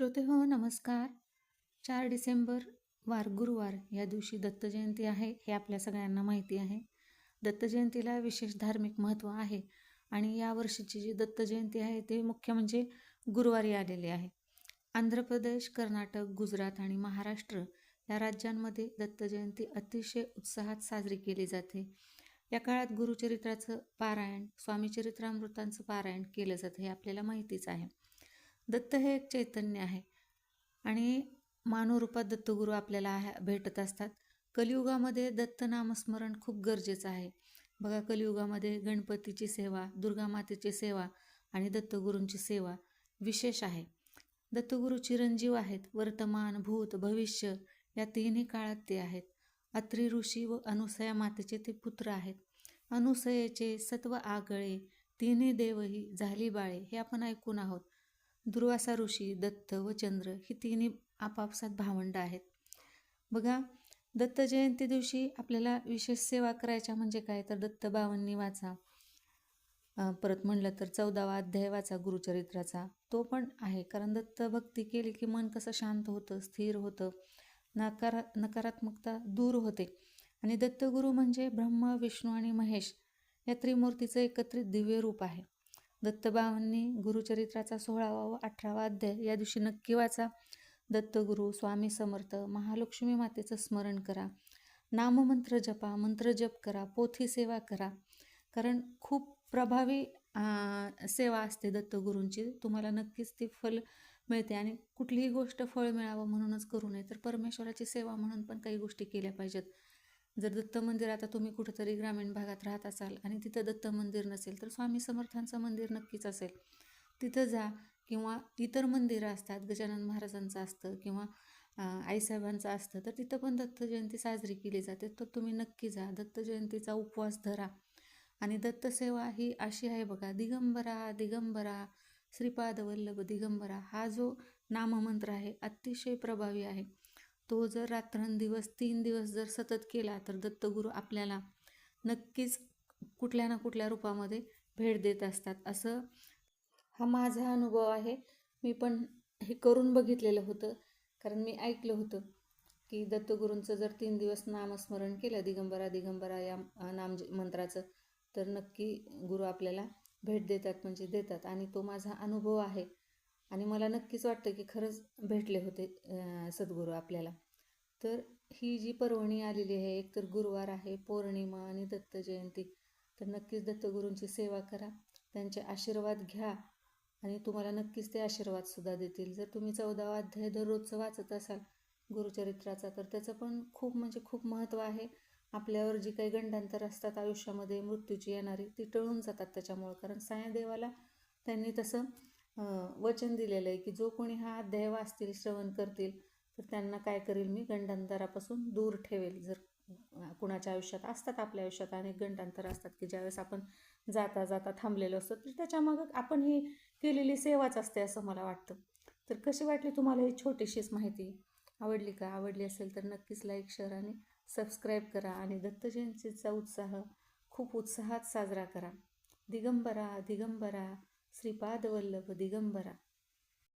श्रोते हो नमस्कार. चार डिसेंबर वार गुरुवार या दिवशी दत्त जयंती आहे हे आपल्या सगळ्यांना माहिती आहे. दत्त जयंतीला विशेष धार्मिक महत्त्व आहे आणि या वर्षीची जी दत्त जयंती आहे ते मुख्य म्हणजे गुरुवारी आलेली आहे. आंध्र प्रदेश कर्नाटक गुजरात आणि महाराष्ट्र या राज्यांमध्ये दत्तजयंती अतिशय उत्साहात साजरी केली जाते. या काळात गुरुचरित्राचं पारायण स्वामीचरित्रामृतांचं पारायण केलं जातं हे आपल्याला माहितीच आहे. दत्त हे एक चैतन्य आहे. आणि मानवरूपात दत्तगुरू आपल्याला भेटत असतात. कलियुगामध्ये दत्त नामस्मरण खूप गरजेचं आहे. बघा कलियुगामध्ये गणपतीची सेवा दुर्गामातेची सेवा आणि दत्तगुरूंची सेवा विशेष आहे. दत्तगुरू चिरंजीव आहेत. वर्तमान भूत भविष्य या तिन्ही काळात ते आहेत. अत्री ऋषी व अनुसया मातेचे ते पुत्र आहेत. अनुसयेचे सत्व आगळे तिन्ही देवही झाली बाळे हे आपण ऐकून आहोत. दुर्वासा ऋषी दत्त व चंद्र ही तिन्ही आपापसात भावंड आहेत. बघा दत्त जयंती दिवशी आपल्याला विशेष सेवा करायच्या म्हणजे काय? तर दत्त बावन्नी वाचा. परत म्हणलं तर चौदावा अध्याय वाचा गुरुचरित्राचा. तो पण आहे. कारण दत्त भक्ती केली की मन कसं शांत होतं स्थिर होतं. नकारा नकारात्मकता दूर होते. आणि दत्तगुरू म्हणजे ब्रह्म विष्णू आणि महेश या त्रिमूर्तीचं एकत्रित दिव्य रूप आहे. दत्तबाबांनी गुरुचरित्राचा सोळावा व अठरावा अध्याय या दिवशी नक्की वाचा. दत्तगुरू स्वामी समर्थ महालक्ष्मी मातेचं स्मरण करा. नाममंत्र जपा मंत्र जप करा पोथी सेवा करा. कारण खूप प्रभावी सेवा असते दत्तगुरूंची. तुम्हाला नक्कीच ती फल मिळते आणि कुठलीही गोष्ट फळ मिळावं म्हणूनच करू नये तर परमेश्वराची सेवा म्हणून पण काही गोष्टी केल्या पाहिजेत. जर दत्त मंदिर आता तुम्ही कुठंतरी ग्रामीण भागात राहत असाल आणि तिथं दत्त मंदिर नसेल तर स्वामी समर्थांचं मंदिर नक्कीच असेल. तिथं जा किंवा इतर मंदिरं असतात गजानन महाराजांचं असतं किंवा आईसाहेबांचं असतं तर तिथं पण दत्त जयंती साजरी केली जाते. तर तुम्ही नक्की जा दत्त जयंतीचा उपवास धरा. आणि दत्तसेवा ही अशी आहे बघा दिगंबरा दिगंबरा श्रीपाद वल्लभ दिगंबरा हा जो नाममंत्र आहे अतिशय प्रभावी आहे. तो जर रात्रंदिवस तीन दिवस जर सतत केला तर दत्तगुरू आपल्याला नक्कीच कुठल्या ना कुठल्या रूपामध्ये भेट देत असतात. असं हा माझा अनुभव आहे. मी पण हे करून बघितलेलं होतं. कारण मी ऐकलं होतं की दत्तगुरूंचं जर तीन दिवस नामस्मरण केलं दिगंबरा दिगंबरा या नाम मंत्राचं तर नक्की गुरु आपल्याला भेट देतात म्हणजे देतात. आणि तो माझा अनुभव आहे. आणि मला नक्कीच वाटतं की खरंच भेटले होते सद्गुरू आपल्याला. तर ही जी पर्वणी आलेली आहे एक तर गुरुवार आहे पौर्णिमा आणि दत्त जयंती. तर नक्कीच दत्तगुरूंची सेवा करा त्यांचे आशीर्वाद घ्या आणि तुम्हाला नक्कीच ते आशीर्वादसुद्धा देतील. जर तुम्ही चौदावा अध्याय दररोजचं वाचत असाल गुरुचरित्राचा तर त्याचं पण खूप म्हणजे खूप महत्त्व आहे. आपल्यावर जी काही गंडांतर असतात आयुष्यामध्ये मृत्यूची येणारी ती टळून जातात त्याच्यामुळं. कारण सायादेवाला त्यांनी तसं वचन दिलेलं आहे की जो कोणी हा अध्याय वाचतील श्रवण करतील तर त्यांना काय करेल मी? गंडांतरापासून दूर ठेवेल. जर कुणाच्या आयुष्यात असतात आपल्या आयुष्यात अनेक गंडांतर असतात की ज्यावेळेस आपण जाता जाता थांबलेलो असतो तर त्याच्यामागं आपण ही केलेली सेवाच असते असं मला वाटतं. तर कशी वाटली तुम्हाला ही छोटीशीच माहिती? आवडली का? आवडली असेल तर नक्कीच लाईक शेअर आणि सबस्क्राईब करा आणि दत्त जयंतीचा उत्साह खूप उत्साहात साजरा करा. दिगंबरा दिगंबरा. श्रीपाद वल्लभ दिगंबरा